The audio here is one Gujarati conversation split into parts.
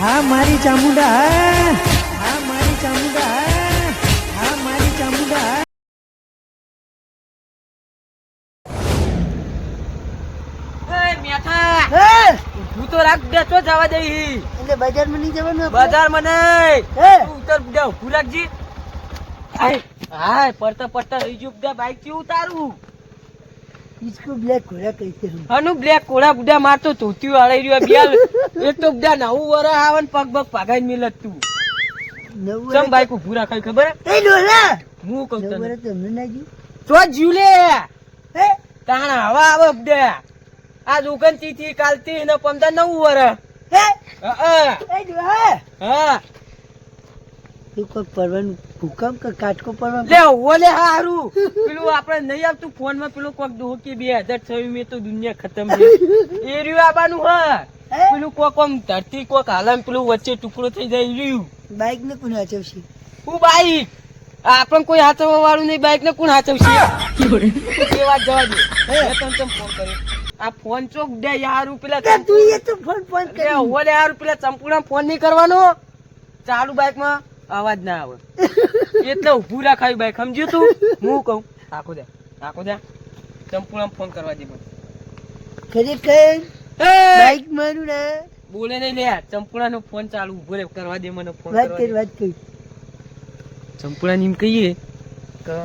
હા મારી ચામુંડા હા હા મારી ચામુંડા હા હા મારી ચામુંડા. હું! તું રાખ દે તો જવા દઈ એટલે બજારમાં નહીં જવાનું બજારમાં નહીં. ઉતર દે હું રાખજી. હાય હાય પડતા પડતા રહી ગયું બાઈકથી ઉતારું. બ્લેક ઘોડા કહી મારતો ધોતિયું આળી રહ્યો બિયાલ તો બુડા નવું વરસ આવે પગ પગ પાગાઈ મિલત તું. ચમ બાઈક ઉભું રાખાય ખબર? એ ડોલા હું કહું તને. નવરે તમને હે? તાણા હવા આવે આ દુકાનથી કાલથી ને પંદર નવું વરસ. હે? હા હા. તું કોઈ પરવાનું ભૂકંપ કે કાટકો પરવાનું? લે ઓલે હારું. પેલું આપણે નહીં આવતું ફોનમાં પેલું કોક ડોકી બે હજાર છવ્વીસ તો દુનિયા ખતમ છે. એ રહ્યું આવવાનું હા. પેલું કોક આમ ધરતી કોક હાલમ પેલું વચ્ચે ટુકડો થઈ જાય રહ્યું. બાઈક ને કોણ હાચવશે? હું બાઈક. આપણ કોઈ હાચવવા વાળું નહીં બાઈક ને કોણ હાચવશે? એ વાત જવા દે મેં તને ફોન કર્યો? આ ફોન ચોક દે યાર પેલા તું એ તો ફોન ફોન કરે કરી. ઓલે યાર પેલા ચંપુડા ફોન નહીં કરવાનો? ચાલુ બાઈકમાં અવાજ ના આવે. એટલે ઉભું રાખાયું બાઈક. સમજ્યું તું? હું કહું? આખો દે આખો દે ચંપુડા ફોન કરવા દે મને. ખરેખર બાઈક મારું ને બોલે નહીં લે. ચંપુણા નો ફોન ચાલુ. ઊભો રે કરવા દે મને ફોન વાત કરી વાત કરી. ચંપુડા એમ કહીએ કે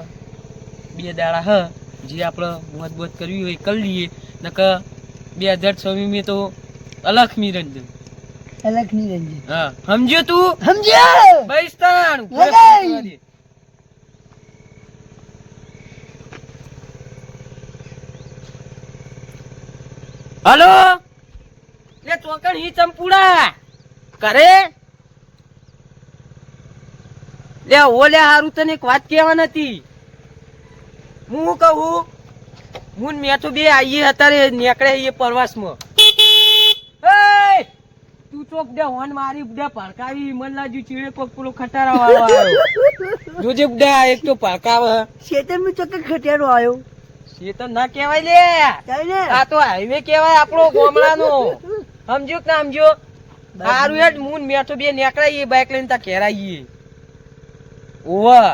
બે દાડા હ જે આપણે મોત બોત કરવી હોય એ કરી લઈએ. નકર બે હજાર છવ્વીસ મેં તો અલખ નિરંજન અલગ રંજી હા. સમજ્યો તું? સમજ્યો? બૈસ્તાન લગાઈ. હલો? લે ચોકણ હી ચંપુડા. કરે? લે ઓલે હારું તને એક વાત કહેવા નથી હું કહું? હું મેં તો બે આઈએ અત્યારે નીકળે એ પ્રવાસમાં! તું ચોક દે હોન મારી બધા ભડકાવી મન લાગ્યું ચીડે કોક પેલો ખટારા વાળો આવ્યો. જોજે બધા એક તો ભડકાવે. શેતરમાં ચોક્કસ ખટિયારો આવ્યો. એ ના કહેવાય લે. આ તો હાઈવે કહેવાય આપણો ગામડાનો. સમજ્યો કે ના સમજ્યો? સારું હેડ મૂન મેઠો બે નીકળાઈએ બાઈક લઈને તા ઘેરાઈએ. ઓવા.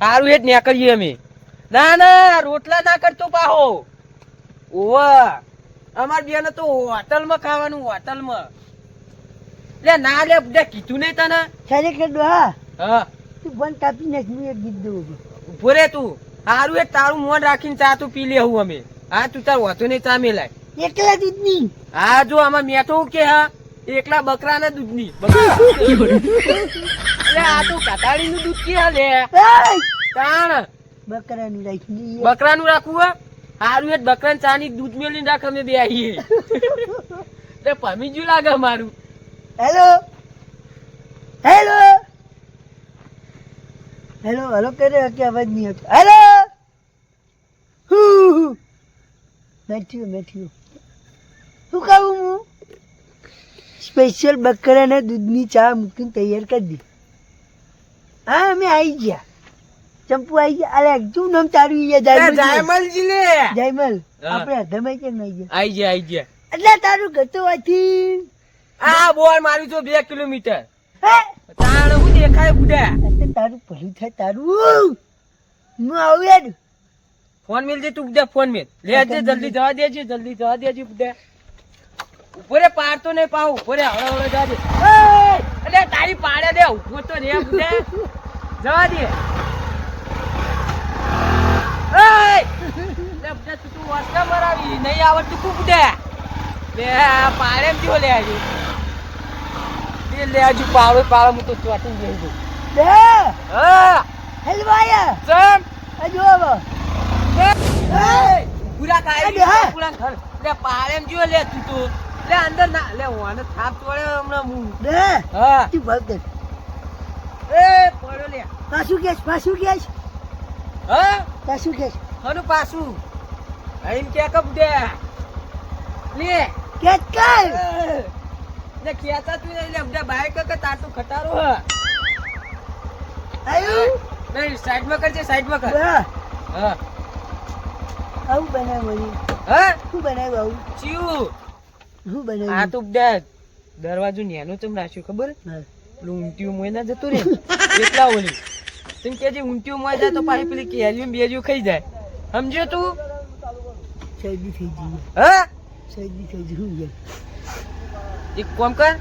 સારું હેડ નીકળીએ અમે. ના ના રોટલા ના કરતો પાહો. ઓવા. અમાર બેન તો હોટલમાં ખાવાનું હોટલમાં. લે ના લે બધા કીધું નહીં તને. ખરેખર ડોહા હા? તું બંધ કાપી નાખ હું એક ગીત દઉં ઊભો રે તું. સારું હેડ તારું મોન રાખીને ચા તું પી લેવું અમે. હા તું તાર હોતો નહીં ચા મેલાય એકલા દૂધની? હા જો આમાં મેઠો કે હા એકલા બકરાના દૂધની આ તો કટાડીનું દૂધ કે લે તાણ. બકરા બકરાનું રાખી બકરાનું રાખવું હે? હારું હેઠ બકરા ચા ની દૂધ મેળવી રાખ અમે બે આવીએ તે પમી જ્યું લાગે મારું હેલો હેલો હેલો હેલો કરે? કે અવાજ નહીં હતો હેલો બેઠ્યું મેઠ્યું શું કહું હું? સ્પેશિયલ બકરાને દૂધની ચા મૂકીને તૈયાર કરી દી. હા અમે આવી ગયા. ચંપુ આવી ગયા. અરે શું નામ તારું ઈ જયમલ લે જયમલ. આપણે અધમાઈ કેમ નહીં ગયા? આવી ગયા આવી ગયા. એટલે તારું ગતો તો વાંચી આ બોલ મારું છું બે કિલોમીટર. તાણ હું દેખાય બુડા તારું ભલું થાય તારું. હું આવું યાર. ફોન મેલ દે તું બુડા ફોન મેલ. લેજે જલ્દી જવા દેજે જલ્દી જવા દેજે બુડા ઉપરે પાડતો નહીં પાઉ ઉપરે હળો હળો જવા દે! અલે તારી પાડે દે ઊભો તો રે બુડા જવા દે! બુડા તું તું વાસકા મરાવી નહીં આવડતું તું બુડા બે પાડે જો લે આજે. તે લે આજુ પાવડો પાવડો હું તો ચોટી જઈ જઉં બે. હા. હલવાયા. ચમ. આ જો હવે! પૂરા હા. પૂરા ઘર. લે પાડેમ જો લે તું તો. લે અંદર ના લે ઓને થાપ તોડે હમણાં હું બે. હા. તું ભાગ દે. એ પડ્યો લે. પાછું કેસ પાછું કેસ હા? પાછું કેસ હનું પાછું. એમ કે કબ દે? લે. કેસ કર. લે ખેતા તું નહીં લે બધા બાઈક કે ખટારો હ. આયું? સાઈડમાં કરજે સાઈડમાં કર. બે હા. આવું બનાવ્યું હા? શું બનાવ્યું આવું? ચિયું. શું આ બનાવ્યું તો બધા દરવાજો નેનો ચમ રાખ્યો ખબર? હા. પેલું ઊંટિયું મોય ના જતું રે. એટલા ઓલી. તું કે જે ઊંટિયું મોય જાય તો પાછી પેલી કેલ્યું બેજ્યું ખાઈ જાય. સમજ્યો તું? શરદી થઈ ગઈ હા? શરદી થઈ જઈએ. એક કામ કર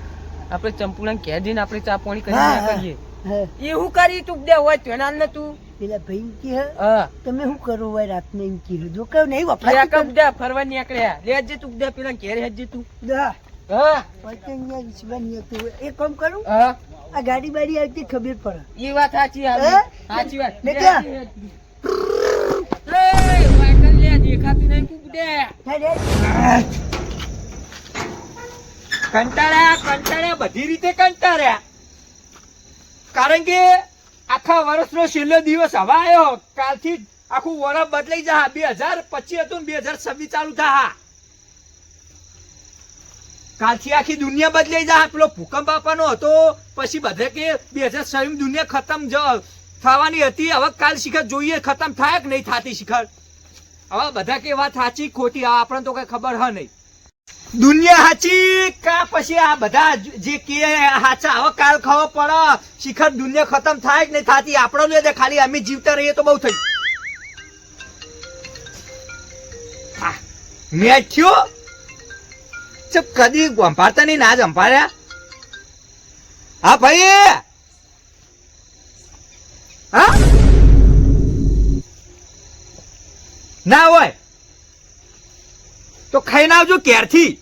આપણે ચંપુડા ઘેર જઈને આપણે ચા પાણી કરી ના. કરીએ એ હું. કરી તું દે હોય તો એના ને તું. પેલા ભાઈ કે તમે શું કરો હોય રાતને? એમ કે જો કહું નહીં વપરાય કમ દે ફરવા નીકળ્યા લે જે તું દે પેલા ઘેર હેજે તું. દા. હા. પતંગિયા વિશ્વાની હતું. એક કામ કરું હા. આ ગાડી બાડી આવતી ખબર પડે. એ વાત સાચી? સાચી વાત. લે લે, ક્યાં? લે, લે. એ, વાયકલ લે, દેખાતું નહીં કૂક દે. હે. રે. કંટાળ્યા કંટાળ્યા, બધી રીતે કંટાળ્યા. કારણ કે આખા વર્ષનો છેલ્લો દિવસ હવે આવ્યો કાલથી આખું વર્ષ બદલાઈ જા બે હજાર પચીસ હતું બે હજાર છવ્વીસ ચાલુ થા કાલથી આખી દુનિયા બદલાઈ જા પેલો ભૂકંપ આપવાનો હતો. પછી બધે કે બે હજાર છવ્વીસ દુનિયા ખતમ જ થવાની હતી. હવે કાલ શિખર જોઈએ, ખતમ થાય કે નહીં થતી શિખર? હવે બધા કે વાત સાચી ખોટી. આપણને તો કઈ ખબર હ નહીં. દુનિયા હાચી કા પછી આ બધા જે કે હાચા હવે કાલ ખાવો પડે. શિખર દુનિયા ખતમ થાય કે નહીં, થતી આપણો લે ખાલી અમે જીવતા રહીએ તો બહુ થઈ મેં થયો? ચપ કદી ગંભારતા નહીં, ના જ હા, ભાઈ. હા? ના હોય. તો ખાઈને આવજો ક્યારથી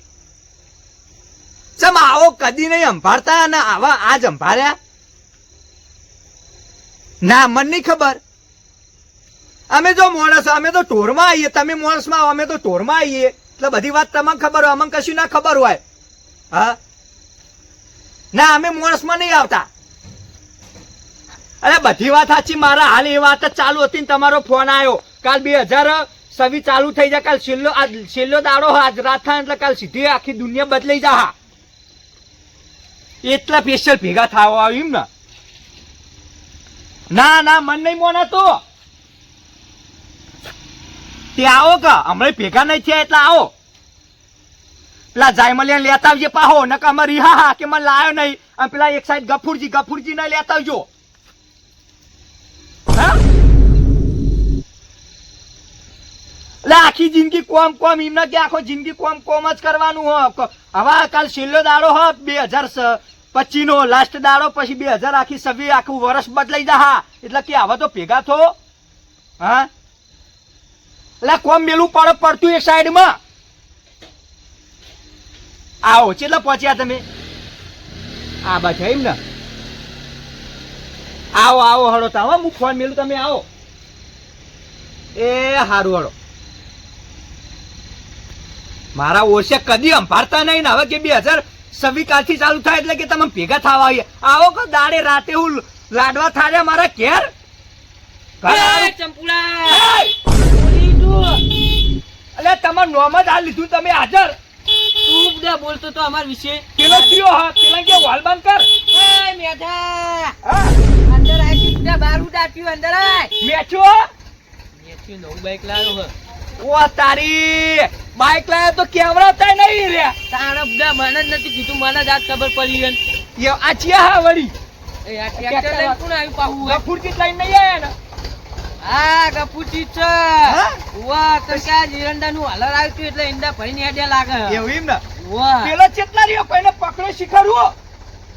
ચમ આવો કદી નહીં અંભાળતા અને આવા આજ અંભાળ્યા? ના, મન નહીં ખબર. અમે જો માણસ, અમે તો ટોરમાં આવીએ. તમે માણસમાં આવો, અમે તો ટોરમાં આવીએ. એટલે બધી વાત તમને ખબર હોય, અમને કશું ના ખબર હોય. હા? ના, અમે માણસમાં નહીં આવતા. અરે, બધી વાત સાચી. મારા હાલ એ વાત ચાલુ હતી ને તમારો ફોન આવ્યો. કાલ બે હજાર સવી ચાલુ થઈ જાય. કાલ છેલ્લો આજ છેલ્લો દાડો આજ રાત થાય એટલે કાલ સીધી આખી દુનિયા બદલાઈ જા હા એટલા સ્પેશિયલ ભેગા થાવ આવ્યું ને. ના ના, મન નહીં મોના તો તે આવો કે, હમણાં ભેગા નહીં થયા એટલે આવો. પેલા જાયમલિયા લેતા આવજે પાહો નકા અમારી હા હા કે મને લાયો નહીં. અને પેલા એક સાઈડ ગફુરજી ગફુરજી ને લેતા આવજો. આખી જિંદગી કોમ કોમ, એમને કે આખો જિંદગી કોમ કોમ જ કરવાનું હ. હવા કાલ છેલ્લો દાડો હો, બે હજાર પચીનો લાસ્ટ દાડો, પછી બે હજાર આખી સવી આખું વર્ષ બદલાઈ જા હા એટલે કે હવે તો ભેગા થો. હા? એટલે કોમ મેલું પડે પડતું એક સાઈડમાં. આવો, ચેટલા પહોંચ્યા તમે? આ બાજુ એમ ને? આવો આવો, હળો તો હું ફોન મેલું, તમે આવો. એ સારું હળો. મારા ઓછે કદી અંભારતા નહીં ને હવે કે બે હજાર સવી કાલથી ચાલુ થાય એટલે કે તમે ભેગા થવા આવીએ. આવો કો દાડે રાતે હું લાડવા થાળે મારા ઘેર? અલે તમારું નોમ જ હાલ લીધું તમે હાજર. તું બધા બોલતો તો અમાર વિશે. પેલો થયો હા પેલા કે વાલ બંધ કર. મેઠા અંદર તું દે બારું દાટ્યું અંદર આય. મેચો મેઠ્યું નવું બાઈક લાવ્યો હે. ઓ તારી બાઈક લાયા તો કેવડાવતા નહીં રે. તારા બધા મને જ નથી કીધું મને જ આજ ખબર પડી હે આ ચિયા હા વળી? એ આ ટ્રેક્ટર લઈને કોણ આવ્યું પાહું હે? ગફુરજી લઈને નહીં આયા ને? આ ગપુચી છે. વાહ તો કે આ જીરંડાનું હલર આવ્યું એટલે ઈંડા ભરીને હેડે લાગે. એવું એમ ને? વાહ પેલો ચેટલા રહ્યો? કોઈને પકડો શીખડવો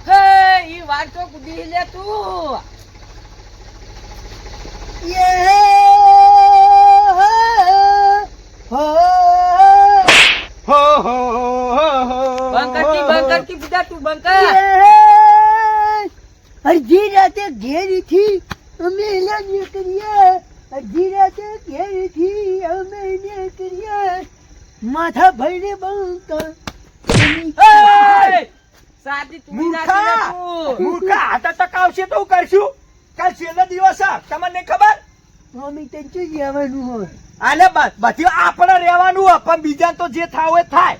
હે ઈ વાત તો કુદી લે તું. હો! હો હો હો હો બંકરથી બંકરથી બુડા તું બંકર. અડધી રાતે ઘેરીથી અમે એના નીકળીએ. અડધી રાતે ઘેરીથી અમે નીકળીએ. માથા ભરીને બંકર. સાદી તું મૂર્ખા! મૂર્ખા હાથ ટકાવશે તો હું કરશું? કાલ છેલ્લો દિવસ તમને ખબર? મમ્મી તને શું જવાનું હોય. આલે બસ બધી આપણે રહેવાનું હોય પણ બીજા તો જે થાવ એ થાય.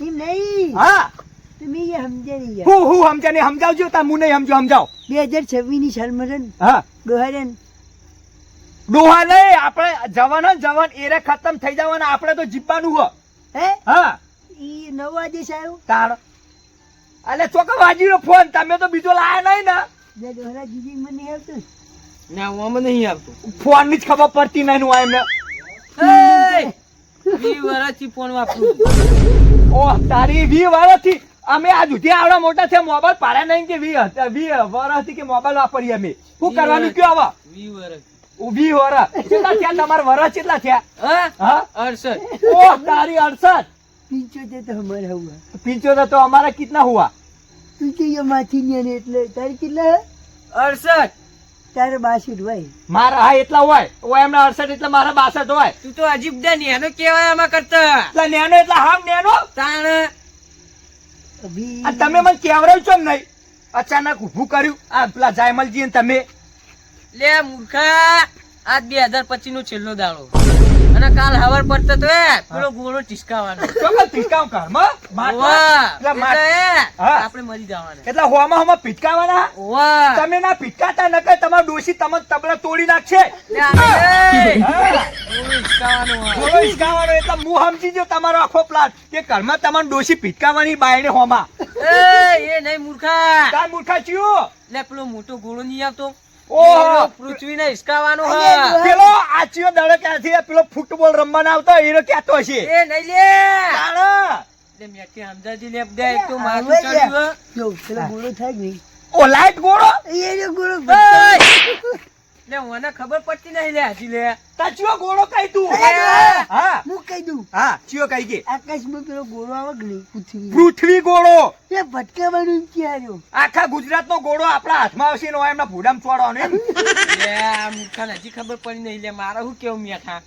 એમ નહીં. હા. તમે એ સમજે નહીં હું હું સમજે ને સમજાવજો તા હું નહીં સમજો સમજાવ. બે હજાર છવ્વીસની સાલમરન હા. ગોહરન ડોહા નહીં આપણે જવાન જવાન એરે ખતમ થઈ જવાના આપણે તો જીપવાનું હો. હે? હા. ઈ નવો આદેશ આવ્યો તાણ અલે ચોકા વાજીનો ફોન તમે તો બીજો લાયા નહીં ને. બે ડોહરા જીજી મને આવતું. ના આમાં નહીં આવતું. ફોનની જ ખબર પડતી નહીં હું એમને. ઓ તારી વી વર્ષથી અમે આ જુદી આવડા મોટા છે મોબાઈલ પાડ્યા નહીં કે વી વી વર્ષથી કે મોબાઈલ વાપરીએ અમે? શું કરવાનું કયો આવા? વી વર્ષ વી વરસ. કેટલા થયા? તમારા વરસ કેટલા થયા? હા? હા? અડસઠ. ઓ તારી અડસઠ. પીંચોતેર તો અમારા હુआ પિંચોતેર તો અમારા કેટલા હુઆ? તું કે માથી ને એટલે તારી કેટલા અડસઠ. તારે બાસઠ હોય. મારા હા એટલા હોય. હોય એમના અડસઠ એટલે મારા બાસઠ હોય. તું તો અજીબ દે નેનો કેવાય આમાં કરતા. એટલે નેનો એટલે હામ નેનો. તાણ. તમે મને કેવરાયું છો ને નહીં? અચાનક ઊભું કર્યું. આ પેલા જાયમલજી ને તમે. લે મૂર્ખા આજ બે હજાર પચીસ નો છેલ્લો દાડો. અને કાલ હવાર પડતો તો એ પેલો ગોળો ટીસકાવાનો ચોક્કસ પિચકાવ ઘરમાં? માટલા. ઓવા, એટલે માટ- એટલે એ, હા. આપણે મરી જવાના. એટલે હોમાં હોમાં પિચકાવાના? તમે ના પિચકાતા કે તમારો ડોશી તમને તબલા તોડી નાખશે. ગોળો એટલે હું સમજી ગયો તમારો આખો પ્લાન કે ઘરમાં તમારો ડોશી પિચકાવાની બાયણે હોમાં. એ, એ નહીં મૂર્ખા કા મૂર્ખા ચિયો લે પેલો મોટો ગોળો નહીં આવતો. ઓહો. પૃથ્વીને હિસકાવાનું હા પેલો આચિયો દડો ક્યાંથી પેલો ફૂટબોલ રમવાના આવતો હીરો ક્યાંતો હશે એ નહીં લે તો છે. હે. જો પેલો ગોળો થાય નહીં ઓ લાઈટ ગોળો એ ગોળો! લે મને ખબર પડતી નહીં લે હજી લે. તા ચિયો ગોળો કઈ તું. હા. હું કહી દઉં? હા ચિયો કઈ કે આકાશમાં પેલો ગોળો આવે કે નહીં? પૃથ્વી. પૃથ્વી ગોળો. એ ભટકાવાનું એમ ક્યારે આખા ગુજરાત નો ગોળો આપણા હાથમાં આવશે નો એમના ભૂડામ ચોડવાનો એમ. લે આ મૂર્ખાને હજી ખબર પડી નહીં લે મારે શું કેવું મેઠા?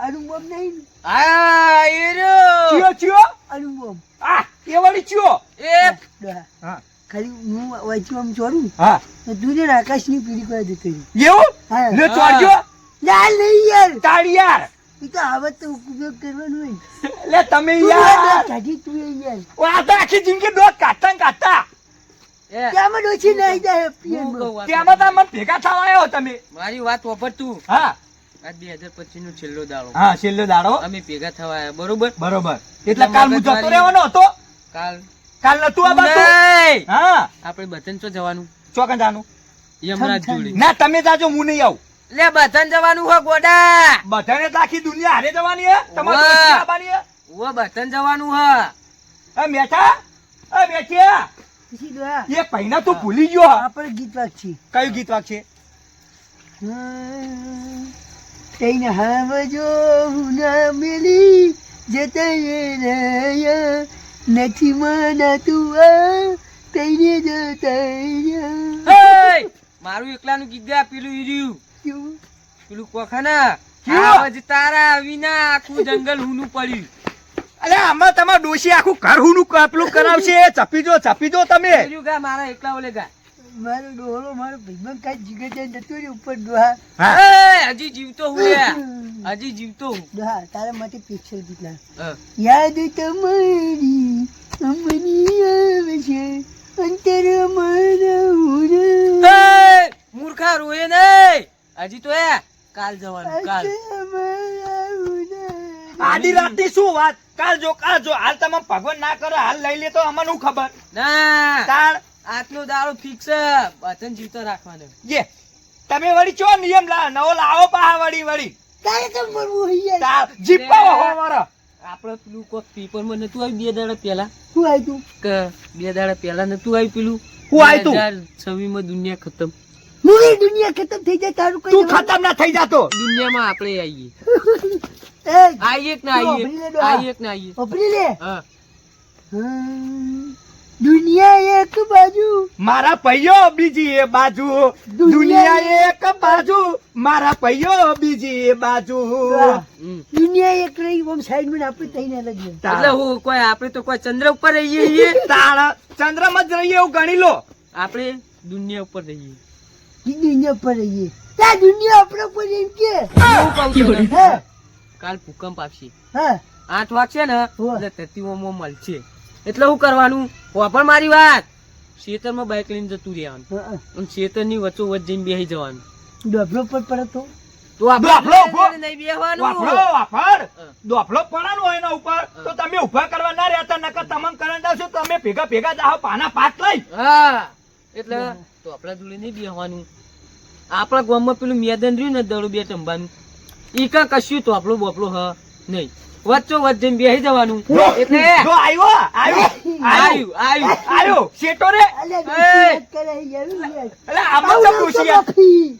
અનુભવ નહીં આ એ રહ્યો. ચિયો ચિયો? અનુભવ આ એ વળી ચિયો. એ હા. ખાલી હું વાંચવા આમ ચોરું હા. તું છે ને આકાશની પીડી પર જતો એવું? હા. ના નહીં યાર તાળી યાર. એ તો આવત તો ઉપયોગ કરવાનો હોય લે તમે યાર. કાઢી તું યાર. ઓ આ તો આખી જિંદગી ડોક કાઢતા કાઢતા ત્યાંમાં ડોસી નાઈ જાય તેમાં તો મને ભેગા થવા આવ્યો તમે. મારી વાત વાપર તું. હા. આજ બે હજાર પચીસ નો છેલ્લો દાડો. હા છેલ્લો દાડો. અમે ભેગા થવા આવ્યા બરોબર? બરોબર. એટલે કાલ હું જતો રહેવાનો હતો. કાલ કાલ નતું આ બાજુ હા. આપણે બધાને ચો જવાનું? ચોકન જવાનું યમરાજ. જોડે. ના તમે જાજો હું નહીં આવું. લે બધાને જવાનું હો ગોડા. બધાને તો આખી દુનિયા હારે જવાની હે? તમારે. આવવાની હે? ઓ બધાને જવાનું હોય એ મેઠા એ મેઠિયા એ પહેલા તું ભૂલી ગયો આપણે ગીત વાગશે. કયું ગીત વાગશે? તૈને હાવજો હુના મેલી જતય રહ્યા. નથી મનાતું આ તૈને જ હે! મારું એકલાનું ગીત ગા પેલું ઈર્યું કેવું પેલું કોખાના? આવજ તારા વિના આખું જંગલ હુનું પડ્યું. અરે આમાં તમાર ડોશી આખું ઘર હુનું પેલું કરાવશે. ચપી જો ચપી જો તમે. મારા એકલા ઓલે ગા. મારો ડોહલો મારો ભાઈબંધ કાંઈ જીગે જઈને જતો રહ્યો ઉપર ડોહા. હા. હજી જીવતો હું હજી જીવતો હું. ડોહા તારા માટે પિક્ચર દીધા યાદ તમારી અમની આવે છે અંતર મારા. મૂર્ખા રોએ નહીં. હજી તો એ કાલ જવાનું કાલ. આડી રાતની શું વાત? કાલ જો કાલ જો. હાલ તમે ભગવાન ના કરો હાલ લઈ લે તો અમને ખબર? ના. તાળ આજનો દાડો ફિક્સ બધાને જીવતો રાખવાનો. જે તમે વળી ચો નિયમ લા નવો લાવો પા વળી વળી. તારે તો મરવું હોય યાર. જીપા હો મારા આપણે પેલું કોક પેપરમાં નતું આવ્યું બે દાડા પહેલા? શું આવ્યું કે બે દાડા પહેલા નતું આવ્યું પેલું? શું આવ્યું તું? છવ્વીસમાં દુનિયા ખતમ. મુરી દુનિયા ખતમ થઈ જાય તારું કઈ તું ખતમ ના થઈ જાતો. દુનિયામાં આપણે આવીએ એ આવીએ કે ના તું આવીએ. આવીએ કે ના આવીએ ઓપરી લે હા. હમ. દુનિયા એક બાજુ. મારા પૈયો બીજી એ બાજુ. દુનિયા એક બાજુ. મારા પૈયો બીજી એ બાજુ. દુનિયા એક રહી ઓમ સાઈડમાં આપણે તઈને લગીએ એટલે હું કોઈ આપણે તો કોઈ ચંદ્ર ઉપર રહીએ છીએ? તાળ. ચંદ્રમાં જ રહીએ એવું ગણી લો. આપણે દુનિયા ઉપર રહીએ. દુનિયા ઉપર રહીએ. તા દુનિયા આપણે ઉપર એમ કે. હું કહું કાલ ભૂકંપ આવશે. હા. આઠ વાગશે ને. એટલે ધરતીઓમાં મળશે. એટલે શું કરવાનું? પણ મારી વાત. ખેતરમાં બાઇક લઈને જતું રહેવાનું. અને ખેતરની વચ્ચો વચ્ચ જઈને બેસી જવાનું. ડબલો પર પડે તો? ઊભો. નહીં બેહવાનું. એના ઉપર. તો તમે ઊભા કરવા ના રહેતા નકર તમને કરંટ આવશે તમે ભેગા ભેગા જાઓ પાના પાત લઈ. હા. એટલે તો આપણા જોડે નહીં બેહવાનું. આપણા ગામમાં પેલું મેદાન રહ્યું ને દડો બે ટંબાનું. ઈ કા કશું તો આપણો બોપલો હ નહીં. વચ્ચો વચ્ચે જઈને બેસી જવાનું એટલે જો આવ્યો આવ્યો આવ્યો આયુ આયુ. આવ્યો શેટો રે? કરે. એટલે આમાં તો ખુશી.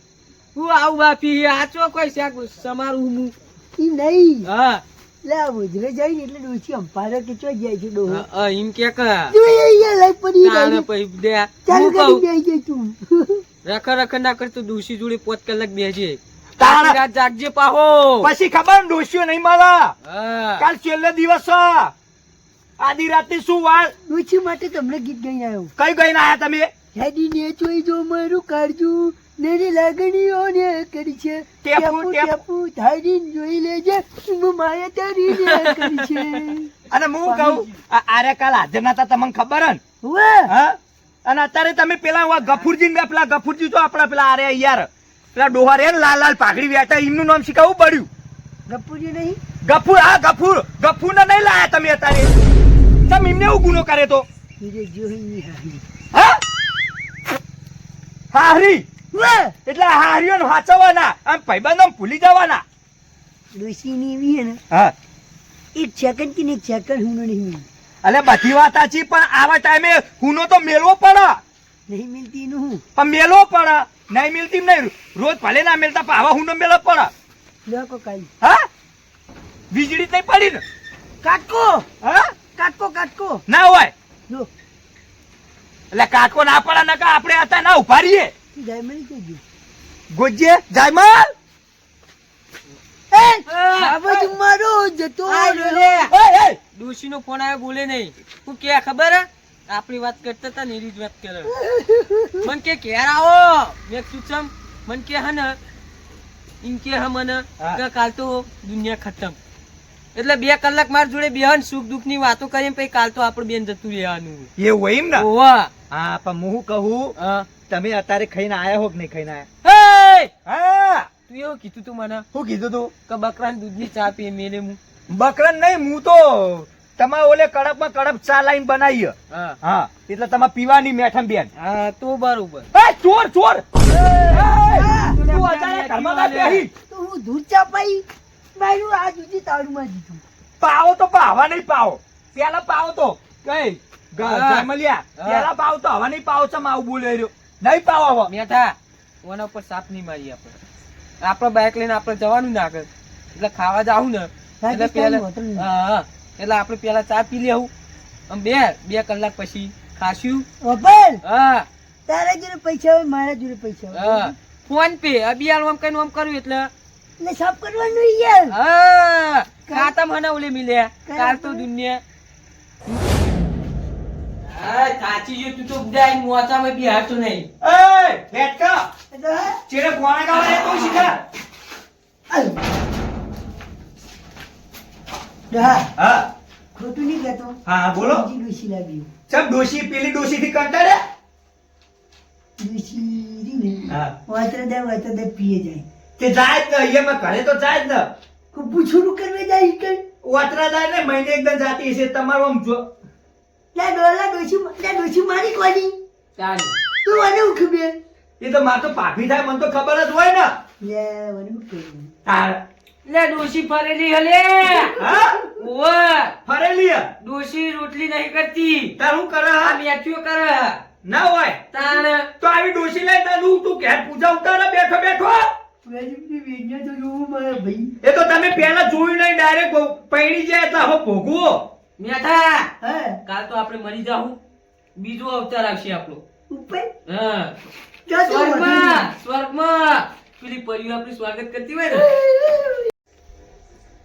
હું આવું બાપી આચો કોઈ શાક સમારું હું. ઈ નહીં. હા. લે ઉજરે જાય એટલે ડોશી અંપારે કે ચો જાય છે ડોહો? અ, અ, એમ કે કા જોઈએ અહીંયા લઈ પડી તાણે. દે ચાલુ કરી તું રખ રખ ના કરતું દોષી જોડે પોત કલાક બેસજે તાણે. જાગજે પાહો. પછી ખબર ને નહીં મળે. હા. કાલ છેલ્લો દિવસ. આધી રાતની શું વાત માટે તમને ગીત ગઈ આવ્યો. કઈ ગઈને આયા તમે? હેડી ને જોઈ જો મારું કાળજુ. ને લાગણીઓ ને કરી છે. ટેપુ, ટેપુ ટેપુ. ટેપુ જોઈ લેજે. હું માયા તારી ને કરી છે. અને હું કહું આરે કાલ હાજર નતા તમને ખબર હે ને? હા? અને અત્યારે તમે પેલા ગફુરજી ને પેલા ગફુરજી જો આપડા પેલા આરે યાર. પેલા ડોહા રે લાલ લાલ પાઘડી વ્યાતા એમનું નામ શીખવું પડ્યું. ગપુજી નહીં? ગફુર હા ગફુર. ગફુર ને નહીં લાયા તમે અત્યારે. તમે એમને એવું ગુનો કરે તો? હારી એટલે હારીઓ વાંચવાના આમ ભાઈબંધો ભૂલી જવાના. ડોસીની એવી હે ને હા. એક સેકન્ડ કે એક સેકન્ડ હું નહીં મિલ. અલે બધી વાત સાચી પણ આવા ટાઈમે હુનો તો મેલવો પડે. નહીં મિલતી નું હું? પણ મેલવો પડે. નહીં મિલતી નહીં. રોજ ભલે ના મેલતા પણ આવા હુનો મેળો પડે લોકો કાઈ હા? વીજળી તઈ નહીં પડી ને. કાટકો. હા? કાટકો કાટકો. ના હોય. જો એટલે કાટકો ના પડે નકા આપણે હતા ના ઊભા રહીએ. જાય મને કહેજો ગોજે જાયમાલ. એ આ બાજુ મારો જતો આ લે. ઓય ઓય ડોશી નો ફોન આવ્યો બોલે નહીં. તું કે ખબર હે? આપણી વાત કરતા હતા ને એની જ વાત કરે. મન કે ઘેર આવો. મેં કીધું મન કે હે ને એમ કે હે મને કે કાલ તો દુનિયા ખતમ. એટલે બે કલાક માર જોડે બેહન સુખ દુઃખની વાતો કરીને પછી કાલ તો આપણે બેન જતું રહેવાનું. એવું હોય એમ ને? ઓવા હા પણ હું કહું? તમે અત્યારે ખાઈને આયા હો કે નહીં ખાઈને હે! આયા? હા! તું એવું કીધું તું મને? શું કીધું તું? કે બકરાને દૂધની ચા પીએ મેલે હું. બકરન નહીં હું તો તમારે ઓલે કડકમાં કડપ ચા લાઈન બનાવી હા. એટલે તમારે પીવાની મેઠમ બેન. હા તો બરોબર. એ ચોર ચોર! તું અચાનક ઘરમાં ના બેહી. તો હું દૂધ ચાપાઈ મારું આ સુધી તાળુમાં દીધું. પાવો તો પાવા નહીં પાવો. પેલા પાવો તો. કઈ? હા. પેલા પાવો તો હવા નહીં પાવો છે માવું બોલે રહ્યો. નહીં પાવો હવે. મેઠા ઓના ઉપર સાપ નહીં મારી આપણે. આપણે બાઇક લઈને આપણે જવાનું ના આગળ. એટલે ખાવા જાવું ને. એટલે પેલા હા હા. એટલે આપણે પેલા ચા પી લેવું આમ બે બે કલાક પછી ખાશું. વપર હા. તારા જોડે પૈસા હોય મારા જોડે પૈસા હોય. હા. ફોન પે અબિયાલ આમ કઈ આમ કર્યું એટલે. ને સાફ કરવાનું યાર. હા. ખાતા મને ઓલે મિલ્યા કાલ તો દુનિયા. હા સાચી જો તું તો ઉડાઈ મોચામાં બી હારતો નહીં. એ હેટકા ચેરે ગોણા ગાવા રે તું શીખા? આય. હા. હા. ખોટું નહીં કહેતો. હા હા, બોલો. બીજી ડોશી ચમ ડોશી પેલી ડોશી થી કંટાળે? ડોશી રહી ને. હા. વાતરે દે વાતરે દે પીએ જાય. તે જાય જ ને અહીંયા ઘરે તો જાય જ ને. કોઈ પૂછું કરવા જાય કઈ વાતરા જાય ને મહિને એકદમ જાતી હશે તમારો આમ જો. લે ડોલા ડોશી લે ડોશી મારી કોની? ચાલ તું મને હું એ તો માર તો પાભી થાય મને તો ખબર જ હોય ને. લે મને હું ખબર? તાર લે ડોશી ફરેલી હલે હા? ઓવે ફરેલી હે? ડોશી રોટલી નહીં કરતી. તાર હું કરે આ હા? મેથીઓ કરે ના હોય. તાણ તો આવી ડોશી લઈ તારું તું ઘેર પૂજા ઉતારે બેઠો બેઠો? એ તો તમે પહેલા જોયું નહીં ડાયરેક્ટ પૈણી જાય એટલે હવે ભોગવો. મેથા હા? કાલ તો આપણે મરી જાવું બીજો અવતાર આવશે આપણો. ઉપર? હા. સ્વર્ગમાં સ્વર્ગમાં. પેલી પરિવાર આપણી સ્વાગત કરતી હોય ને.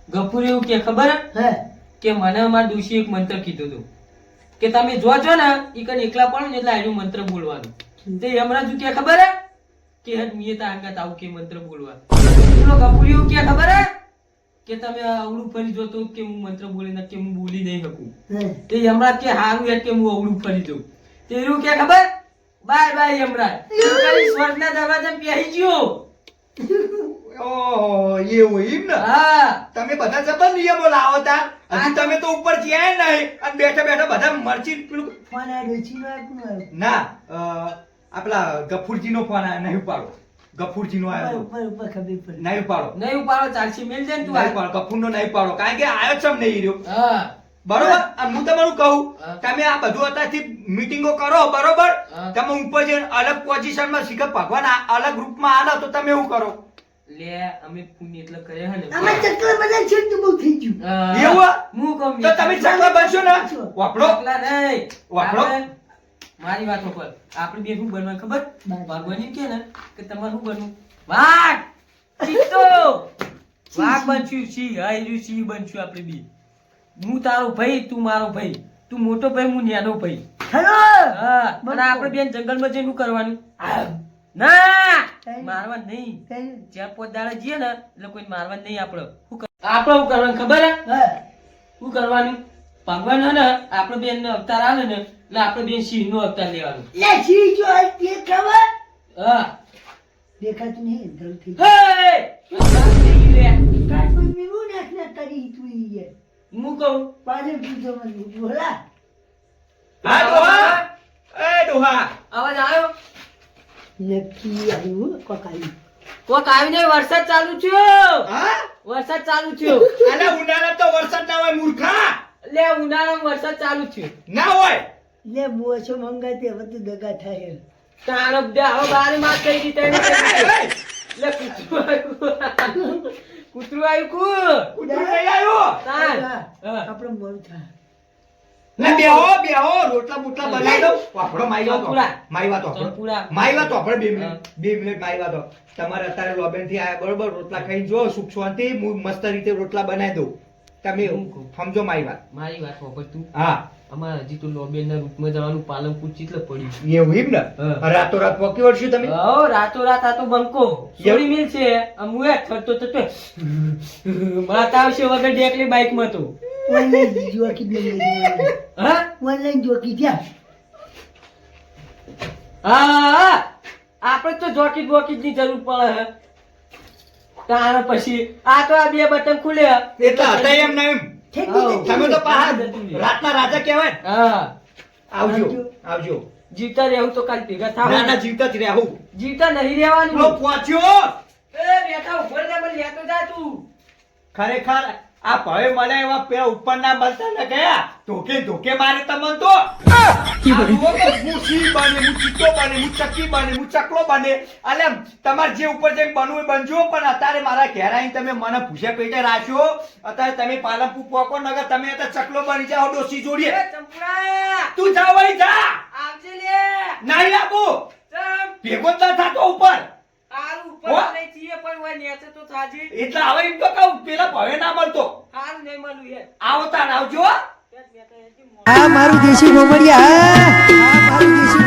ગફુર એવું કે ખબર? હે? કે મને અમારા દોશી એક મંત્ર કીધું હતું. કે તમે જોજો ને એ કને એકલા પડો ને એટલે આનું મંત્ર બોલવાનું. તે હમણાં શું કે ખબર? હે કે હદ તા અંગાત આવું કે મંત્ર બોલવા પેલો ગફુર એવું કે ખબર? હે કે તમે અવળું ફરી જોતો કે હું મંત્ર બોલી ના કે હું બોલી નહીં શકું. તે યમરાજ કે હારું યાર કે હું અવળું ફરી જોઉં. તે એવું કે ખબર? Bye bye Yamraj. સ્વર્ગના દરવાજા પહેરી ગયો. ઓહો એવું એમ ને? હા. તમે બધા જબર નિયમો લાવો તા. હજી તમે તો ઉપર જ્યાં નહીં. અને બેઠા બેઠા બધા મરચી પેલું ફોન આવ્યો. ના આપલા ગફુરજી નો ફોન આવ્યો નહીં ઉપાડો. ગફુરજી નો આવ્યો ઉપર ઉપર ખબર પડે. નહીં ઉપાડો. નહીં ઉપાડો ચાલશે મેલ જાય તું નહીં પાડો ગફુર નો નહીં ઉપાડો. કારણ કે આવ્યો છે નહીં રહ્યો. હા. બરોબર? હું તમારું કહું તમે આ બધું અત્યારથી મીટિંગો કરો બરોબર. તમે ઉપર જઈને અલગ પોઝિશનમાં શીખર ભગવાન આ અલગ રૂપમાં આવો તો તમે એવું કરો. લે અમે પુણ્ય એટલે કરે હે ને. અમે ચકલા બધા છે તો બહુ થઈ ગયું. એવું? હું? કહું તો તમે ચકલા બનશો ને? વાપડો ચકલા નહીં. વાપડો મારી વાત ઉપર આપણે બે શું બનવાનું ખબર? ભગવાન એમ કે ને કે તમારે શું બનવું? વાઘ! ચિત્તો! વાઘ બનશું સી હાયરું સિંહ બનશું આપણે બી. હું તારો ભાઈ તું મારો ભાઈ. તું મોટો ભાઈ હું નાનો ભાઈ. હેલો! હા. અને આપણે બેન જંગલમાં જઈને શું કરવાનું? ના! મારવા નહીં. કઈ? ચાર દાડા જઈએ ને એટલે કોઈ મારવા નહીં આપણે શું આપણે શું કરવાનું ખબર શું કરવાનું? ભગવાન હે ને આપણે બેન ને અવતાર આવે ને એટલે આપણે બેન સિંહ નો અવતાર લેવાનું. લે છી જો તે ખબર? હા. દેખાતું નહીં થઈ હે! કાટ મીરું નાખ ના કરી તું ઈ હું કહું? પાછળ પૂછો મને બોલા નક્કી આવ્યું કોક આવ્યું. કોક આવીને વરસાદ ચાલુ થયો. હા? વરસાદ ચાલુ થયો. અને ઉનાળા તો વરસાદ ના હોય મૂર્ખા. લે ઉનાળામાં વરસાદ ચાલુ થયો. ના હોય. લે બોછો મંગાતી હવે તો દગા થાય તારો બે હવે બારે માં કઈ રીતે લે કૂતરું આવ્યું. કૂતરું આવ્યું કૂતરું. નહીં આવ્યો. આપણે મોડું થાય. લે બેહો બેહો રોટલા બોટલા બનાવી દઉં. વાપરો મારી વાત. ચંપુરા. વાપરો. મારી વાત વાપરો. ચંપુરા. મારી વાત વાપરો બે હા. મિનિટ બે મિનિટ મારી વાત. તમારે અત્યારે લોબેનથી આયા બરોબર રોટલા ખાઈ જો સુખ શાંતિ હું મસ્ત રીતે રોટલા બનાવી દઉં. તમે સમજો મારી વાત. મારી વાત હોભળ તું. હા. અમારે હજી તો લોબેન ના રૂટમાં જવાનું પાલનપુર ચીતલે પડ્યું એવું એમ ને? રાતો રાત પોકી વળશું તમે? ઓ રાતો રાત આ તો બંકો. સોરી મિલ છે. અમુ હું એક થતો તો તો માતા આવશે વગર ડેકલી બાઈકમાં તો. ઓનલાઈન જોકી દે હા ઓનલાઈન જોકી ત્યાં હા. આપણે તો જોકી બોકી ની જરૂર પડે હે. તાર પછી આ તો આ બે બટન ખુલ્યા એટલે હતા એમ ને એમ. તમે તો પહાડ રાતના રાજા કહેવાય. હા. આવજો આવજો. આવજો. જીવતા રહેવું તો કાલ ભેગા ના ના જીવતા જ રહેવું. જીવતા નહીં રહેવાનું. પહોંચ્યો. એ બેઠા ઉપર ને મને લેતો જા તું. ખરેખર આ ભવે મને એવા ઉપર ના મળતા ને ગયા. ધોકે ધોકે મારે તમને તો હું સિંહ બને? હું ચિત્તો બાને? હું ચક્કી બાને? હું ચકલો બને? અલે તમારે જે ઉપર જેમ બનવું એ બનજો પણ અત્યારે મારા ઘેર આવીને તમે મને ભૂસે પેટે રાખ્યો. અત્યારે તમે પાલનપુર પોકો નગર તમે અત્યારે ચકલો બની જાઓ ડોસી જોડીએ. તું જાવ જા. આવજે લે. નહીં આપું ભેગો જ ના થતો ઉપર. હારું ઉપર હો? છીએ પણ હોય નેચે તો થાજી. એટલે હવે એમ તો કહું પેલા ભવે ના મળતો. હારું નહીં મળું યાર. આવો આવજો. આ મારું દેશી ગોમડિયા આ મારું દેશી